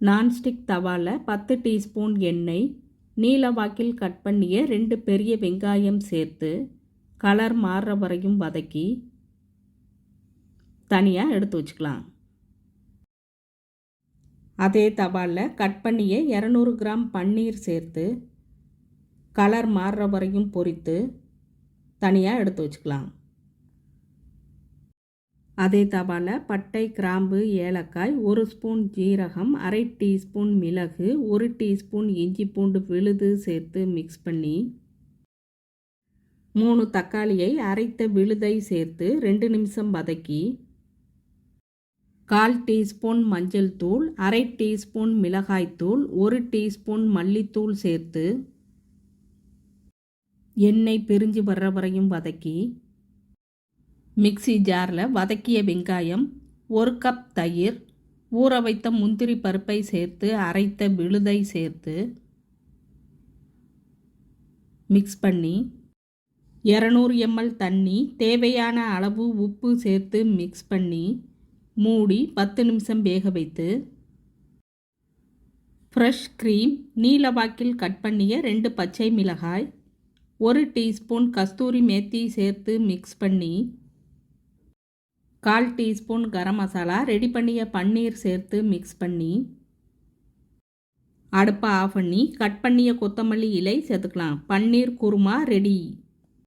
Nonstick தவாவில் பத்து teaspoon எண்ணெய் நீலவாக்கில் கட் பண்ணிய ரெண்டு பெரிய வெங்காயம் சேர்த்து கலர் மாறுற வரையும் வதக்கி தனியாக எடுத்து வச்சுக்கலாம். அதே தவாவில் கட் பண்ணிய இரநூறு கிராம் பன்னீர் சேர்த்து கலர் மாறுற வரையும் பொரித்து தனியாக எடுத்து வச்சுக்கலாம். அதே தவால பட்டை கிராம்பு ஏலக்காய் ஒரு ஸ்பூன் ஜீரகம் அரை டீஸ்பூன் மிளகு ஒரு டீஸ்பூன் இஞ்சி பூண்டு விழுது சேர்த்து மிக்ஸ் பண்ணி மூணு தக்காளியை அரைத்த விழுதை சேர்த்து ரெண்டு நிமிஷம் வதக்கி கால் டீஸ்பூன் மஞ்சள் தூள் அரை டீஸ்பூன் மிளகாய்த்தூள் ஒரு டீஸ்பூன் மல்லித்தூள் சேர்த்து எண்ணெய் பிரிஞ்சு வர்ற வரையும் வதக்கி மிக்ஸி ஜாரில் வதக்கிய வெங்காயம் ஒரு கப் தயிர் ஊற வைத்த முந்திரி பருப்பை சேர்த்து அரைத்த விழுதை சேர்த்து மிக்ஸ் பண்ணி இரநூறு எம்எல் தண்ணி தேவையான அளவு உப்பு சேர்த்து மிக்ஸ் பண்ணி மூடி பத்து நிமிஷம் வேக வைத்து ஃப்ரெஷ் க்ரீம் நீலவாக்கில் கட் பண்ணிய ரெண்டு பச்சை மிளகாய் ஒரு டீஸ்பூன் கஸ்தூரி மேத்தி சேர்த்து மிக்ஸ் பண்ணி கால் டீஸ்பூன் கரம் மசாலா ரெடி பண்ணிய பன்னீர் சேர்த்து மிக்ஸ் பண்ணி அடுப்பை ஆஃப் பண்ணி கட் பண்ணிய கொத்தமல்லி இலை சேர்த்துக்கலாம். பன்னீர் குருமா ரெடி